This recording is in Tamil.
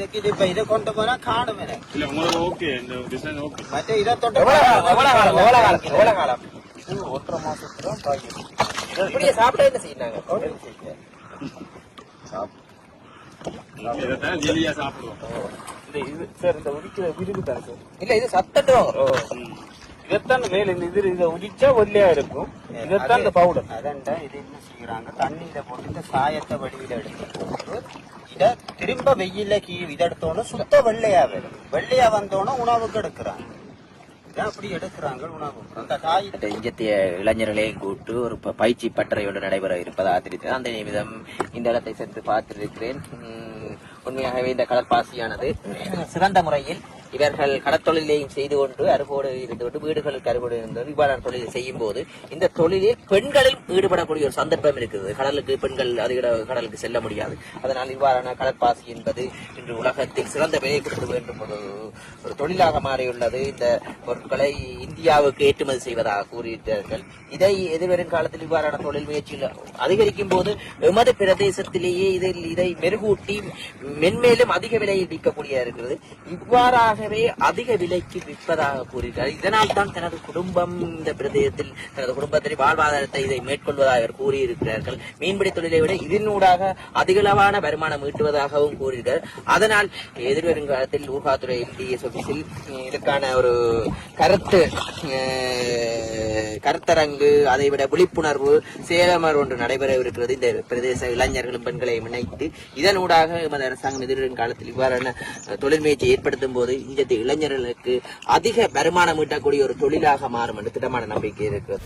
இதுக்கு இது இப்ப இதை கொண்டு போனா காணும் இல்ல உங்களுக்கு ஓகே இந்த டிசைன் ஓகே மற்ற இதை தொட்டு எவ்வளவு காலம் எவ்வளவு காலம் எவ்வளவு காலம் இது ஒன்றரை மாசத்துல உடிச்சா ஒல்லியா இருக்கும் இதைத்தான் பவுடர் அதான்டா இது என்ன செய்யறாங்க தண்ணியில போட்டு சாயத்தை வடிவில எடுத்து இதை திரும்ப வெயில கீ இதெடுத்தோன்னு சுத்த வெள்ளையா வரும் வெள்ளையா வந்தோன்னு உணவுக்கு எடுக்கிறாங்க. அப்படி எடுக்கிறாங்க உணவு. அந்த காய் இஞ்சத்திய இளைஞர்களையும் கூட்டு ஒரு ப- பயிற்சி ஒன்று நடைபெற இருப்பதாக தெரிவித்தது. அந்த நிமிடம் இந்த இடத்தை சென்று பார்த்திருக்கிறேன். உண்மையாகவே இந்த கடற்பாசியானது சிறந்த முறையில் இவர்கள் கடற்தொழிலையும் செய்து கொண்டு அறுபோடு இருந்து கொண்டு வீடுகளுக்கு அறுபோடு இருந்து இவ்வாறான தொழிலை செய்யும் போது இந்த தொழிலில் பெண்களும் ஈடுபடக்கூடிய ஒரு சந்தர்ப்பம் இருக்குது கடலுக்கு பெண்கள் அதிக கடலுக்கு செல்ல முடியாது. அதனால் இவ்வாறான கடற்பாசி என்பது இன்று உலகத்தில் சிறந்த விலையை கொடுக்க வேண்டும். ஒரு ஒரு தொழிலாக மாறியுள்ளது. இந்த பொருட்களை இந்தியாவுக்கு ஏற்றுமதி செய்வதாக கூறியிருக்கிறார்கள். இதை எதிர்வரும் காலத்தில் இவ்வாறான தொழில் முயற்சிகள் அதிகரிக்கும் போது எமது பிரதேசத்திலேயே இதில் இதை மெருகூட்டி மென்மேலும் அதிக விலையில் விற்கக்கூடிய இருக்கிறது. இவ்வாறாக தானாகவே அதிக விலைக்கு விற்பதாக கூறுகிறார் இதனால் தான் தனது குடும்பம் இந்த பிரதேசத்தில் தனது குடும்பத்தில் வாழ்வாதாரத்தை இதை மேற்கொள்வதாக அவர் கூறியிருக்கிறார்கள். மீன்பிடி தொழிலை விட இதனூடாக அதிகளவான வருமானம் ஈட்டுவதாகவும் கூறுகிறார் அதனால் எதிர்வரும் காலத்தில் ஊகாத்துறை எம்டிஎஸ் ஆபீஸில் இதற்கான ஒரு கருத்து கருத்தரங்கு அதைவிட விழிப்புணர்வு சேலமர் ஒன்று நடைபெறவிருக்கிறது. இந்த பிரதேச இளைஞர்களும் பெண்களையும் இணைத்து இதனூடாக எமது அரசாங்கம் எதிர்வரும் காலத்தில் இவ்வாறான தொழில் முயற்சி ஏற்படுத்தும் போது இந்த இளைஞர்களுக்கு அதிக வருமானம் ஈட்டக்கூடிய ஒரு தொழிலாக மாறும் என்று திடமான நம்பிக்கை இருக்கிறது.